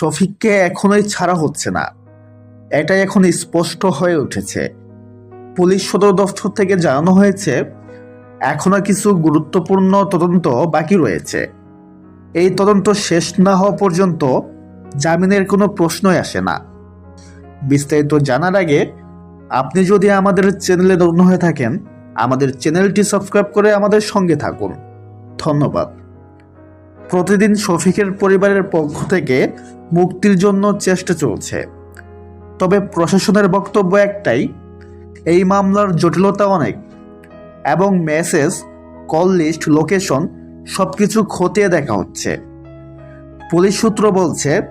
শফিককে এখনোই ছাড়া হচ্ছে না। এটাই এখন স্পষ্ট হয়ে উঠেছে। পুলিশ সদর দফতর থেকে জানানো হয়েছে, এখনও কিছু গুরুত্বপূর্ণ তদন্ত বাকি রয়েছে। এই তদন্ত শেষ না হওয়া পর্যন্ত জামিনের কোনো প্রশ্নই আসে না। বিস্তারিত জানার আগে, আপনি যদি আমাদের চ্যানেলে নতুন হয়ে থাকেন, আমাদের চ্যানেলটি সাবস্ক্রাইব করে আমাদের সঙ্গে থাকুন। ধন্যবাদ। প্রতিদিন শফিকের পরিবারের পক্ষ থেকে মুক্তির জন্য চেষ্টা চলছে। তবে প্রশাসনের বক্তব্য একটাই, এই মামলার জটিলতা অনেক এবং মেসেজ, কল লিস্ট, লোকেশন সব কিছু খতিয়ে দেখা হচ্ছে। পুলিশ সূত্র বলছে,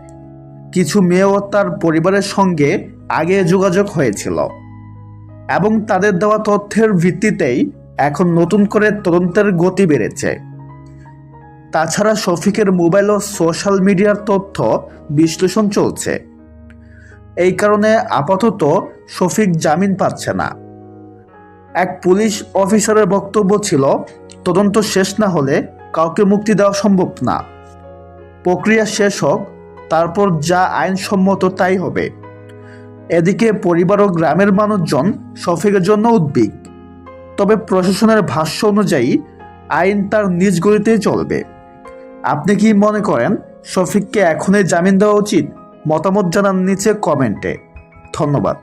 কিছু মেয়েও তার পরিবারের সঙ্গে আগে যোগাযোগ হয়েছিল এবং তাদের দেওয়া তথ্যের ভিত্তিতেই এখন নতুন করে তদন্তের গতি বেড়েছে। তাছাড়া শফিকের মোবাইল ও সোশ্যাল মিডিয়ার তথ্য বিশ্লেষণ চলছে। এই কারণে আপাতত শফিক জামিন পাচ্ছে না। এক পুলিশ অফিসারের বক্তব্য ছিল, তদন্ত শেষ না হলে কাউকে মুক্তি দেওয়া সম্ভব না। প্রক্রিয়া শেষ হোক, তারপর যা আইনসম্মত তাই হবে। এদিকে পরিবার ও গ্রামের মানুষজন শফিকের জন্য উদ্বিগ। তবে প্রশাসনের ভাষ্য অনুযায়ী আইন তার নিজ গতিতেই চলবে। আপনি কি মনে করেন শফিককে এখনই জামিন দেওয়া উচিত? মতামত জানান নিচে কমেন্টে। ধন্যবাদ।